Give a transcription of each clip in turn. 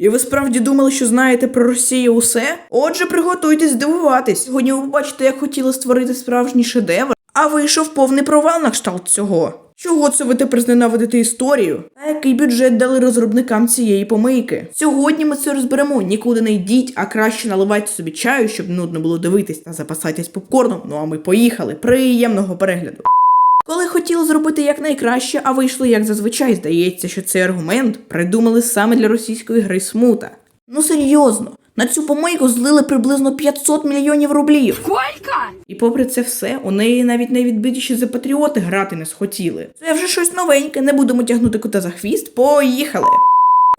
І ви справді думали, що знаєте про Росію усе? Отже, приготуйтесь здивуватись. Сьогодні ви побачите, як хотіли створити справжній шедевр, а вийшов повний провал на кшталт цього. Чого це ви тепер зненавидите історію? А який бюджет дали розробникам цієї помийки? Сьогодні ми це розберемо. Нікуди не йдіть, а краще наливайте собі чаю, щоб нудно було дивитись та запасайтесь попкорном. Ну а ми поїхали. Приємного перегляду. Коли хотіли зробити якнайкраще, а вийшло як зазвичай, здається, що цей аргумент придумали саме для російської гри смута. Ну серйозно, на цю помийку злили приблизно 500 мільйонів рублів. Сколько? І попри це все, у неї навіть найвідбитіші за патріоти грати не схотіли. Це вже щось новеньке, не будемо тягнути кота за хвіст. Поїхали!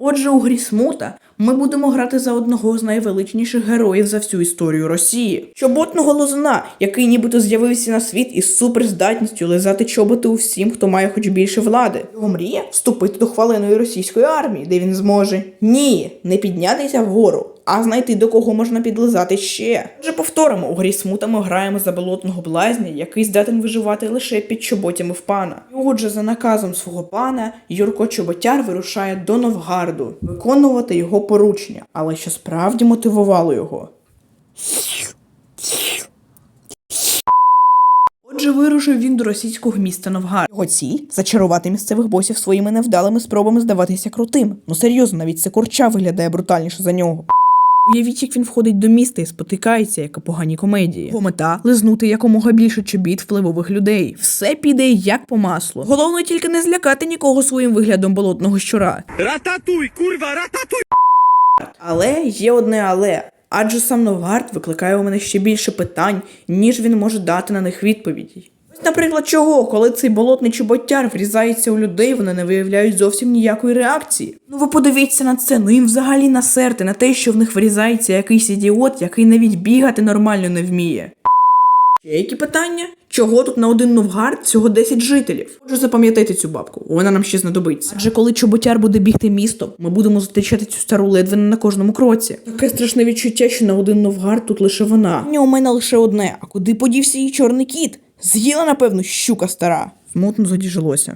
Отже, у грі смута ми будемо грати за одного з найвеличніших героїв за всю історію Росії. Чоботного лозуна, який нібито з'явився на світ із суперздатністю лизати чоботи у всім, хто має хоч більше влади. Його мрія вступити до хваленої російської армії, де він зможе ні, не піднятися вгору, а знайти до кого можна підлизати ще. Отже, повторимо, у грі смута ми граємо за болотного блазня, який здатен виживати лише під чоботями в пана. І отже, за наказом свого пана, Юрко Чоботяр вирушає до Новгарду виконувати його поручення, але що справді мотивувало його. Отже, вирушив він до російського міста Новгар. Його ціль зачарувати місцевих босів своїми невдалими спробами здаватися крутим. Ну серйозно, навіть це курча виглядає брутальніше за нього. Уявіть, як він входить до міста і спотикається, як у поганій комедії. Його мета лизнути якомога більше чобіт впливових людей. Все піде як по маслу. Головне тільки не злякати нікого своїм виглядом болотного щура. Рататуй, курва, рататуй! Але є одне але. Адже сам Новгард викликає у мене ще більше питань, ніж він може дати на них відповіді. Наприклад, чого, коли цей болотний чоботяр врізається у людей, вони не виявляють зовсім ніякої реакції. Ну ви подивіться на це, ну їм взагалі насерти на те, що в них врізається якийсь ідіот, який навіть бігати нормально не вміє. Ще які питання? Чого тут на один Новгард всього 10 жителів? Отже, запам'ятайте цю бабку, вона нам ще знадобиться. Адже коли чоботяр буде бігти містом, ми будемо зустрічати цю стару ледве не на кожному кроці. Таке страшне відчуття, що на один Новгард тут лише вона. Ні, у мене лише одне. А куди подівся її чорний кіт? З'їла, напевно, щука стара. Вмотно задіжилося.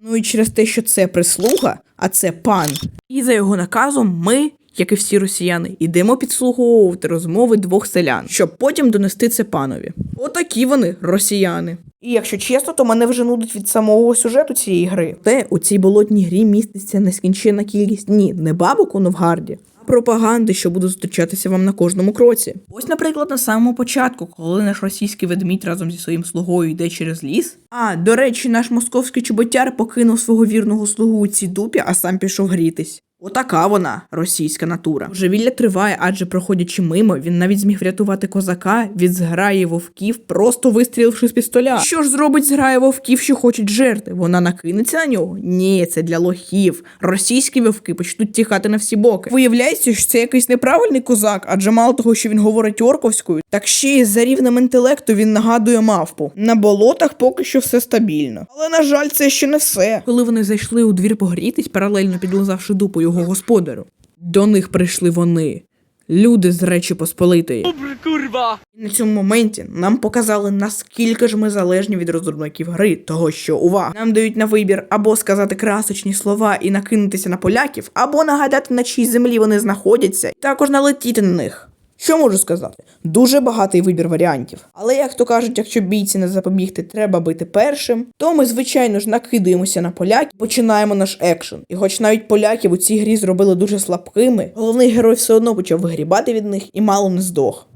Ну і через те, що це прислуга, а це пан. І за його наказом ми, як і всі росіяни, йдемо підслуговувати розмови двох селян, щоб потім донести це панові. Отакі вони, росіяни. І якщо чесно, то мене вже нудить від самого сюжету цієї гри. Те у цій болотній грі міститься нескінченна кількість ні, не бабок у Новгарді, пропаганди, що буде зустрічатися вам на кожному кроці. Ось, наприклад, на самому початку, коли наш російський ведмідь разом зі своїм слугою йде через ліс. А, до речі, наш московський чоботяр покинув свого вірного слугу у цій дупі, а сам пішов грітись. Отака вона, російська натура. Божевілля триває, адже проходячи мимо, він навіть зміг врятувати козака від зграї вовків, просто вистріливши з пістоля. Що ж зробить зграя вовків, що хочуть жерти? Вона накинеться на нього? Ні, це для лохів. Російські вовки почнуть тікати на всі боки. Виявляється, що це якийсь неправильний козак, адже мало того, що він говорить орковською, так ще й за рівнем інтелекту він нагадує мавпу. На болотах поки що все стабільно. Але на жаль, це ще не все. Коли вони зайшли у двір погрітись, паралельно підлизавши дупу його господарю, до них прийшли вони. Люди з Речі Посполитої. Курва! На цьому моменті нам показали, наскільки ж ми залежні від розробників гри, того що увага, нам дають на вибір або сказати красочні слова і накинутися на поляків, або нагадати, на чій землі вони знаходяться, і також налетіти на них. Що можу сказати? Дуже багатий вибір варіантів. Але як то кажуть, якщо бійці не запобігти, треба бити першим, то ми, звичайно ж, накидаємося на поляків, починаємо наш екшен. І хоч навіть поляків у цій грі зробили дуже слабкими, головний герой все одно почав вигрібати від них і мало не здох.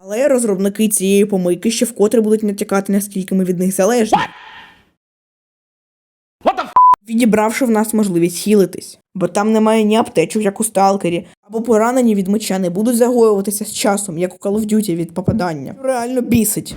Але розробники цієї помийки ще вкотре будуть натякати, наскільки ми від них залежні. Відібравши в нас можливість хілитись, бо там немає ні аптечок, як у сталкері, або поранені від меча не будуть загоюватися з часом, як у Call of Duty від попадання. Реально бісить.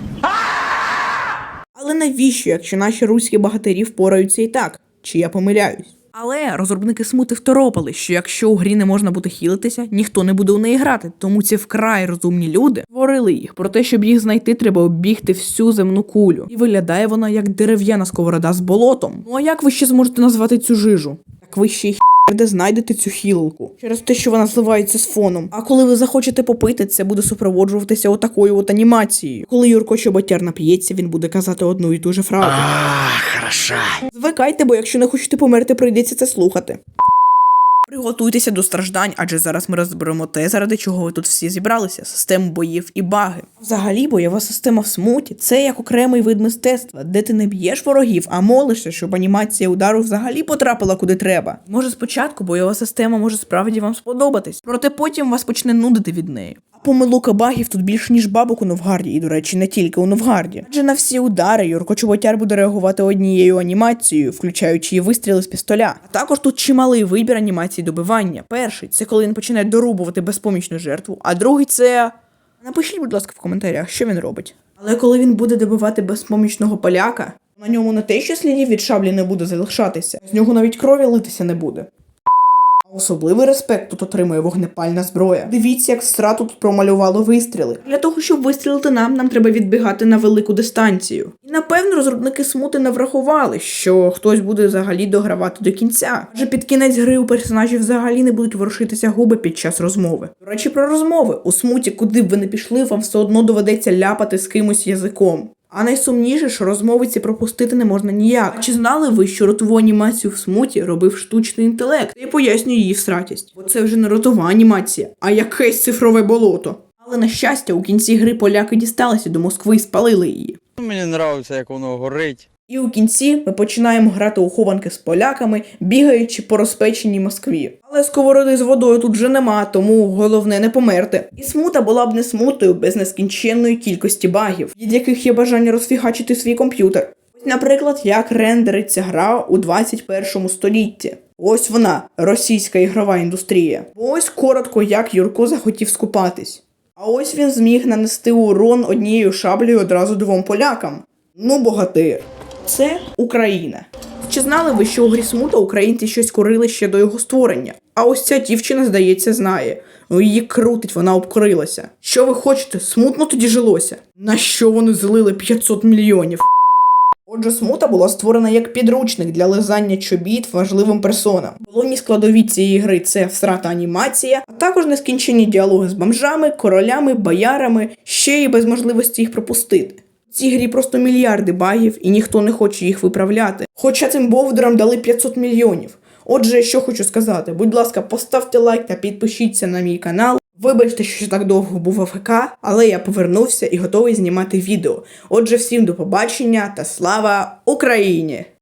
Але навіщо, якщо наші руські багатирі впораються і так? Чи я помиляюсь? Але розробники смути второпали, що якщо у грі не можна буде хілитися, ніхто не буде у неї грати. Тому ці вкрай розумні люди творили їх. Про те, щоб їх знайти, треба оббігти всю земну кулю. І виглядає вона як дерев'яна сковорода з болотом. Ну а як ви ще зможете назвати цю жижу? Так ви ще й де знайдете цю хілку через те, що вона зливається з фоном. А коли ви захочете попити, це буде супроводжуватися отакою от анімацією. Коли Юрко Чоботяр нап'ється, він буде казати одну і ту же фразу. А, хороша. Звикайте, бо якщо не хочете померти, прийдеться це слухати. Приготуйтеся до страждань, адже зараз ми розберемо те, заради чого ви тут всі зібралися: систему боїв і баги. Взагалі, бойова система в смуті це як окремий вид мистецтва, де ти не б'єш ворогів, а молишся, щоб анімація удару взагалі потрапила куди треба. Може, спочатку бойова система може справді вам сподобатись, проте потім вас почне нудити від неї. А помилука багів тут більше, ніж бабок у Новгарді, і, до речі, не тільки у Новгарді. Адже на всі удари Юрко Чоботяр буде реагувати однією анімацією, включаючи і вистріли з пістоля. А також тут чималий вибір анімацій добивання. Перший це коли він починає дорубувати безпомічну жертву, а другий це. Напишіть, будь ласка, в коментарях, що він робить. Але коли він буде добивати безпомічного поляка, на ньому не те, що слідів від шаблі не буде залишатися, з нього навіть крові литися не буде. Особливий респект тут отримує вогнепальна зброя. Дивіться, як страту тут промалювало вистріли. Для того, щоб вистрілити нам, нам треба відбігати на велику дистанцію. І напевно розробники смути не врахували, що хтось буде взагалі догравати до кінця. Адже під кінець гри у персонажів взагалі не будуть ворушитися губи під час розмови. До речі, про розмови у смуті, куди б ви не пішли, вам все одно доведеться ляпати з кимось язиком. А найсумніше, що розмовиці пропустити не можна ніяк. Чи знали ви, що ротову анімацію в смуті робив штучний інтелект? Я пояснюю її всратість. Бо це вже не ротова анімація, а якесь цифрове болото. Але на щастя, у кінці гри поляки дісталися до Москви і спалили її. Мені подобається, як воно горить. І у кінці ми починаємо грати у хованки з поляками, бігаючи по розпеченій Москві. Але сковороди з водою тут вже нема, тому головне не померти. І смута була б не смутою без нескінченної кількості багів, від яких є бажання розфігачити свій комп'ютер. Ось, наприклад, як рендериться гра у 21 столітті. Ось вона, російська ігрова індустрія. Ось коротко, як Юрко захотів скупатись. А ось він зміг нанести урон однією шаблею одразу двом полякам. Ну, богатир. Це Україна. Чи знали ви, що у грі смута українці щось курили ще до його створення? А ось ця дівчина, здається, знає. Ну, Її крутить, вона обкурилася. Що ви хочете? Смутно тоді жилося. На що вони злили 500 мільйонів? Отже, смута була створена як підручник для лизання чобіт важливим персонам. Головні складові цієї гри це всрата анімація, а також нескінченні діалоги з бомжами, королями, боярами, ще й без можливості їх пропустити. В цій грі просто мільярди багів, і ніхто не хоче їх виправляти. Хоча цим бовдурам дали 500 мільйонів. Отже, що хочу сказати, будь ласка, поставте лайк та підпишіться на мій канал. Вибачте, що так довго був АФК, але я повернувся і готовий знімати відео. Отже, всім до побачення та слава Україні!